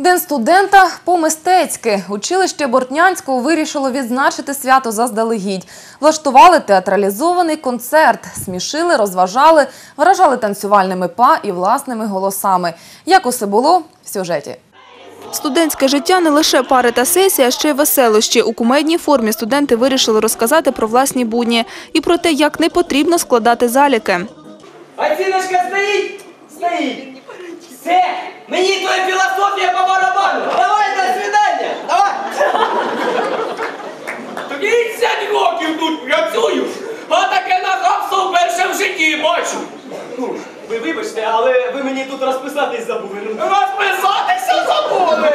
День студента по-мистецьки. Училище Бортнянського вирішило відзначити свято заздалегідь. Влаштували театралізований концерт, смішили, розважали, вражали танцювальними па і власними голосами. Як усе було в сюжеті? Студентське життя не лише пари та сесія, а ще й веселощі. У кумедній формі студенти вирішили розказати про власні будні і про те, як не потрібно складати заліки. Оціночка стоїть? Стоїть. Все, тут працюю, а таке нахабство вперше в житті бачу. Ну, ви вибачте, але ви мені тут розписатись забули. Ну, Розписатися забули.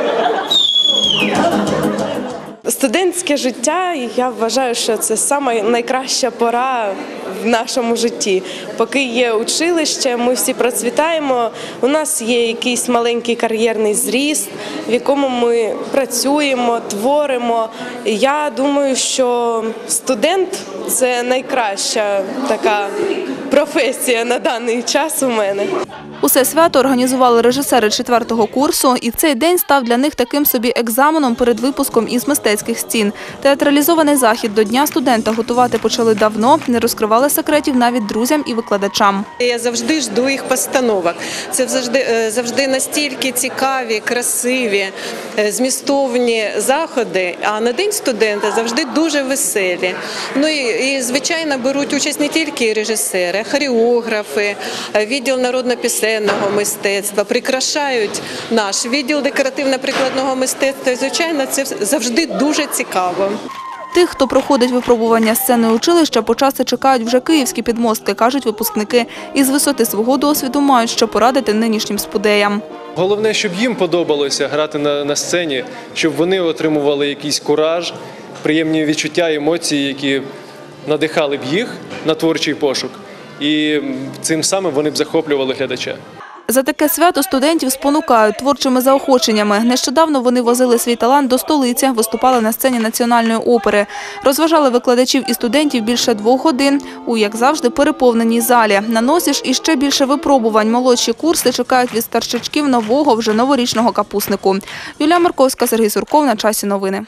Студентське життя, я вважаю, що це саме найкраща пора в нашому житті. Поки є училище, ми всі процвітаємо. У нас є якийсь маленький кар'єрний зріст, в якому ми працюємо, творимо. Я думаю, що студент це найкраща така професія на даний час у мене. Усе свято організували режисери четвертого курсу, і цей день став для них таким собі екзаменом перед випуском із мистецьких стін. Театралізований захід до Дня студента готувати почали давно, не розкривали секретів навіть друзям і викладачам. Я завжди жду їх постановок. Це завжди, е, завжди настільки цікаві, красиві, е, змістовні заходи. А на день студента завжди дуже веселі. Ну і, і звичайно беруть участь не тільки режисери, хореографи, е, відділ народно-пісенного мистецтва, прикрашають наш відділ декоративно-прикладного мистецтва. І, звичайно, це завжди дуже цікаво. Тих, хто проходить випробування сцени училища, почаси чекають вже київські підмостки, кажуть випускники. І з висоти свого досвіду мають що порадити нинішнім спудеям. Головне, щоб їм подобалося грати на, на сцені, щоб вони отримували якийсь кураж, приємні відчуття, емоції, які надихали б їх на творчий пошук. І цим самим вони б захоплювали глядача. За таке свято студентів спонукають творчими заохоченнями. Нещодавно вони возили свій талант до столиці, виступали на сцені національної опери. Розважали викладачів і студентів більше двох годин у, як завжди, переповненій залі. На носі ж іще більше випробувань. Молодші курси чекають від старшачків нового вже новорічного капуснику. Юлія Марковська, Сергій Сурков. На часі новини.